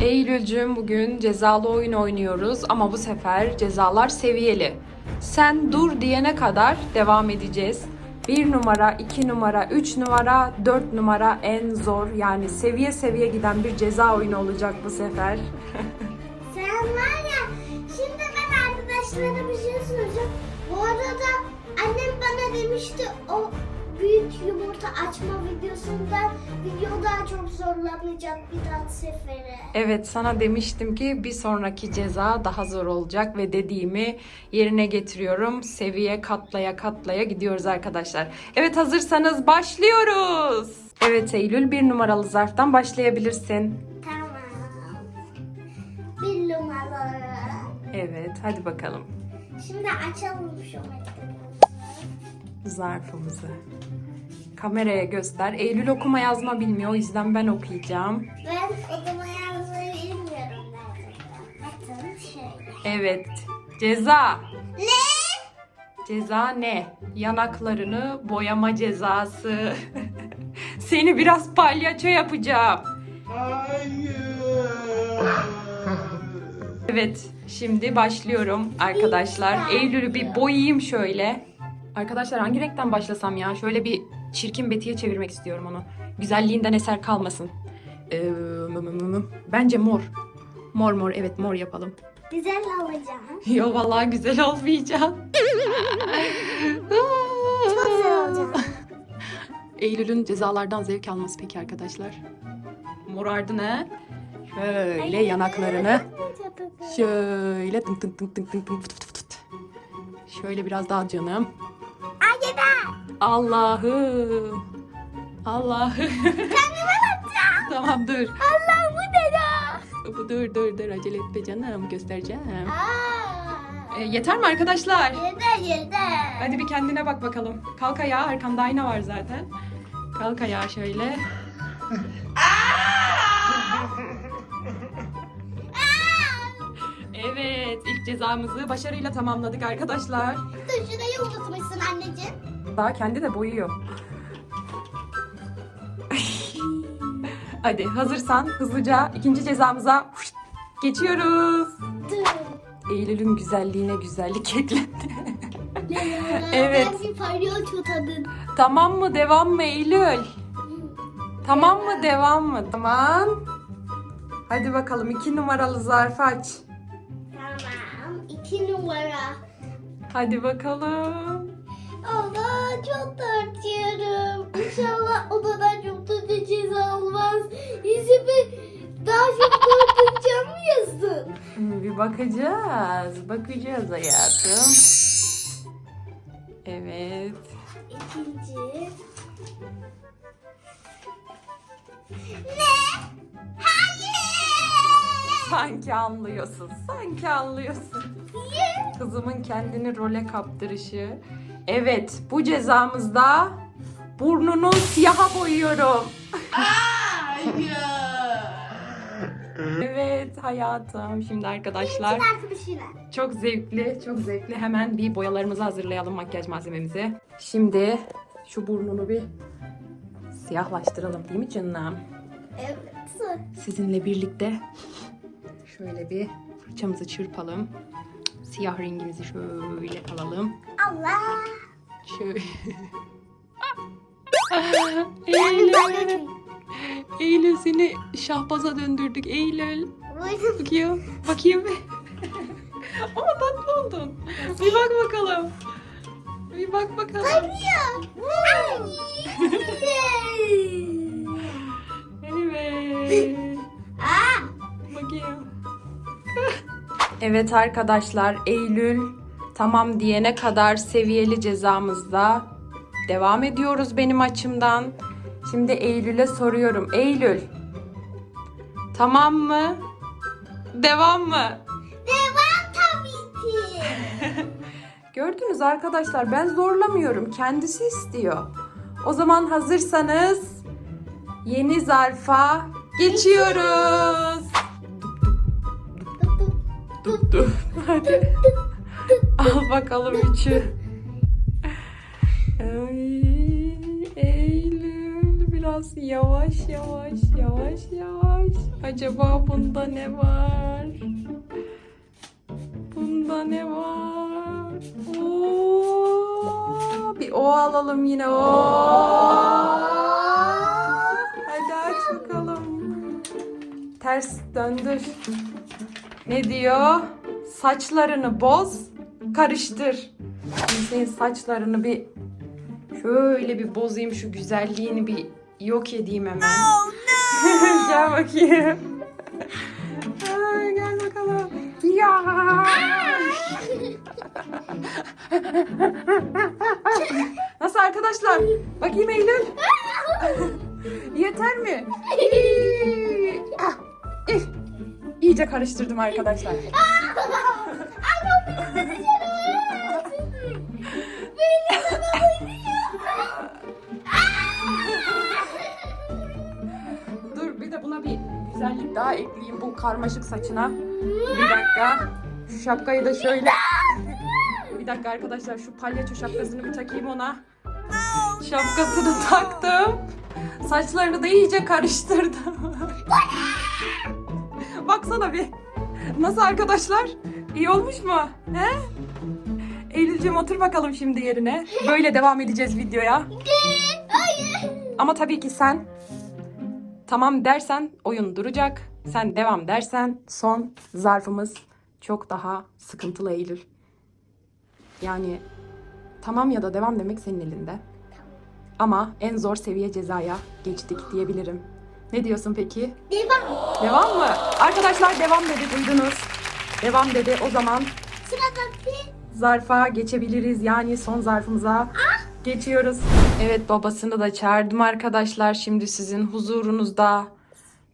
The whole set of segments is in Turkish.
Eylülcüm bugün cezalı oyun oynuyoruz ama bu sefer cezalar seviyeli. Sen dur diyene kadar devam edeceğiz. 1 numara, 2 numara, 3 numara, 4 numara en zor yani seviye seviye giden bir ceza oyunu olacak bu sefer. Sen var ya, şimdi ben arkadaşlara bir şey soracağım. Bu arada annem bana demişti o büyük yumurta açma videosunda video daha çok zorlanacak bir dahaki sefere. Evet sana demiştim ki bir sonraki ceza daha zor olacak ve dediğimi yerine getiriyorum. Seviye katlaya katlaya gidiyoruz arkadaşlar. Evet hazırsanız başlıyoruz. Evet Eylül bir numaralı zarftan başlayabilirsin. Tamam. Bir numaralı. Evet hadi bakalım Şimdi açalım şu mektubumuzu. Zarfımızı. Kameraya göster. Eylül okuma yazma bilmiyor o yüzden ben okuyacağım. Ben odama yazmayı bilmiyorum şöyle. Evet ceza. Ne? Ceza ne? Yanaklarını boyama cezası. Seni biraz palyaço yapacağım. Evet, şimdi başlıyorum arkadaşlar. Eylül'ü bir boyayayım şöyle. Arkadaşlar hangi renkten başlasam ya? Şöyle bir çirkin Betty'ye çevirmek istiyorum onu. Güzelliğinden eser kalmasın. Ee. Bence mor. Mor mor evet mor yapalım. Güzel alacağım. Yo vallahi güzel olmayacak. Çok güzel olacak. Eylül'ün cezalardan zevk alması peki arkadaşlar. Morardın ha? Şöyle yanaklarını. Şöyle tınk tınk tınk tınk tınk tınk fıt fıt fıt. Şöyle biraz daha canım. Ay yeter. Allah'ım. Allah'ım. tamam dur. Allah bu ne ya? Bu dur dur dur acele etme canım göstereceğim. Aa. E, yeter mi arkadaşlar? Yeter yeter. Hadi bir kendine bak bakalım. Kalk ayağa arkanda ayna var zaten. Kalk ayağa şöyle. Evet cezamızı başarıyla tamamladık arkadaşlar. Dur şurayı unutmuşsun anneciğim. Daha kendi de boyuyor. Hadi hazırsan hızlıca ikinci cezamıza geçiyoruz. Eylül'ün güzelliğine güzellik eklendi. Evet. Tamam mı devam mı Eylül? Tamam mı devam mı? Tamam. Hadi bakalım iki numaralı zarfı aç. İki numara. Hadi bakalım. Allah çok tartıyorum. İnşallah odadan çok kötü ceza olmaz. Yüzümü daha çok korkutacağım mı yazın? Hmm, Bir bakacağız. Bakacağız hayatım. Evet. İkinci. Ne? Sanki anlıyorsun. Sanki anlıyorsun. Kızımın kendini role kaptırışı. Evet, bu cezamızda burnunu siyaha boyuyorum. Evet hayatım. Şimdi arkadaşlar arkadaşıyla. çok zevkli, çok zevkli. Hemen bir boyalarımızı hazırlayalım makyaj malzememizi. Şimdi şu burnunu bir siyahlaştıralım değil mi canım? Evet. Sizinle birlikte şöyle bir fırçamızı çırpalım. Siyah rengimizi şöyle alalım. Allah. Şöyle. Eylül. Eylül seni şahbaza döndürdük Eylül. Buyurun. Bakayım. Ama tatlı oldun. Bir bak bakalım. Bir bak bakalım. Tanıyor. Ay. Evet. Evet arkadaşlar Eylül tamam diyene kadar seviyeli cezamızda devam ediyoruz benim açımdan. Şimdi Eylül'e soruyorum. Eylül tamam mı? Devam mı? Devam tabii ki. Gördünüz arkadaşlar ben zorlamıyorum. Kendisi istiyor. O zaman hazırsanız yeni zarfa geçiyoruz. Dup dup. Hadi. Al bakalım üçü. Eylül biraz. Yavaş yavaş yavaş yavaş. Acaba bunda ne var? Bunda ne var? Oo, bir o alalım yine o. Hadi aç bakalım. Ters döndür. Ne diyor? Saçlarını boz, karıştır. Şimdi senin saçlarını bir şöyle bir bozayım şu güzelliğini bir yok edeyim hemen. gel bakayım. Ay, gel bakalım. Ya. Nasıl arkadaşlar? Bakayım Eylül. Yeter mi? İyice karıştırdım arkadaşlar. Dur bir de buna bir güzellik daha ekleyeyim bu karmaşık saçına. Bir dakika. Şu şapkayı da şöyle. Bir dakika arkadaşlar şu palyaço şapkasını bir takayım ona. Şapkasını taktım. Saçlarını da iyice karıştırdım. Baksana bir. Nasıl arkadaşlar? İyi olmuş mu? He? Eylülcüğüm otur bakalım şimdi yerine. Böyle devam edeceğiz videoya. Ama tabii ki sen tamam dersen oyun duracak. Sen devam dersen son zarfımız çok daha sıkıntılı Eylül. Yani tamam ya da devam demek senin elinde. Ama en zor seviye cezaya geçtik diyebilirim. Ne diyorsun peki? Devam. Devam mı? Arkadaşlar devam dedi duydunuz. Devam dedi. O zaman Sıradaki zarfa geçebiliriz. Yani son zarfımıza geçiyoruz. Evet babasını da çağırdım arkadaşlar. Şimdi sizin huzurunuzda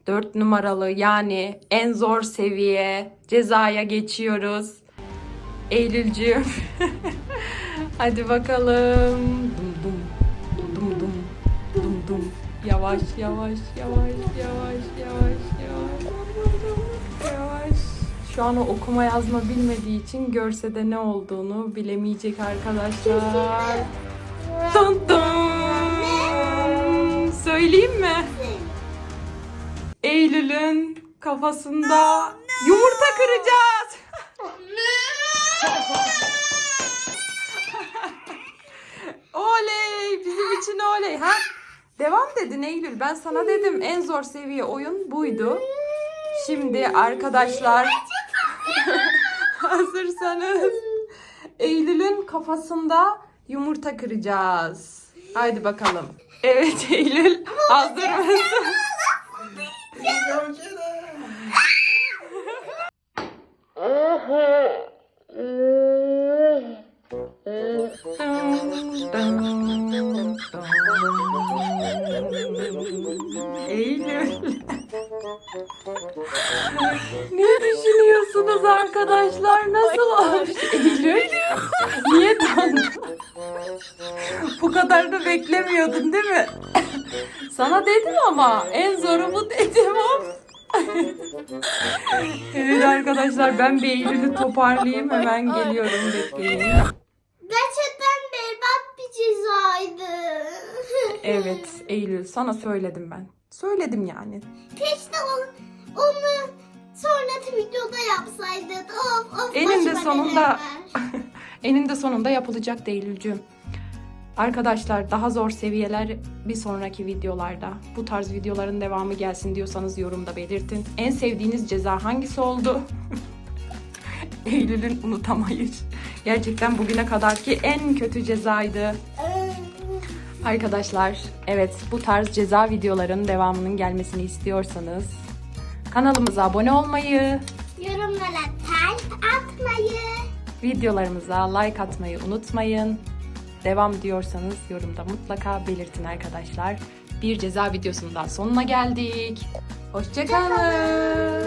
4 numaralı yani en zor seviye cezaya geçiyoruz. Eylülcüğüm. Hadi bakalım. Dum dum. Dum dum. Yavaş yavaş yavaş yavaş yavaş yavaş. Yavaş. Şu an o okuma yazma bilmediği için görse de ne olduğunu bilemeyecek arkadaşlar. Dun dun. Söyleyeyim mi? Eylül'ün kafasında yumurta kıracağız. oley! Bizim için oley. Ha? Devam dedin Eylül. Ben sana dedim en zor seviye oyun buydu. Şimdi arkadaşlar hazırsanız Eylül'ün kafasında yumurta kıracağız. Haydi bakalım. Evet Eylül hazır mısın? Bu kadar da beklemiyordun değil mi? Sana dedim ama en zoru bu dedim o. evet arkadaşlar ben bir Eylül'ü toparlayayım hemen geliyorum bekleyin. gerçekten berbat bir cezaydı. Evet Eylül sana söyledim ben. Söyledim yani. Keşke onu, onu sonraki videoda yapsaydın. Of of. Eninde sonunda eninde sonunda yapılacak Eylülcüğüm. Arkadaşlar daha zor seviyeler bir sonraki videolarda. Bu tarz videoların devamı gelsin diyorsanız yorumda belirtin. En sevdiğiniz ceza hangisi oldu? Eylül'ün unutamayış. Gerçekten bugüne kadarki en kötü cezaydı. Arkadaşlar evet bu tarz ceza videoların devamının gelmesini istiyorsanız kanalımıza abone olmayı, Yorumlara kalp atmayı. videolarımıza like atmayı unutmayın. Devam diyorsanız yorumda mutlaka belirtin arkadaşlar. Bir ceza videosunun daha sonuna geldik. Hoşçakalın.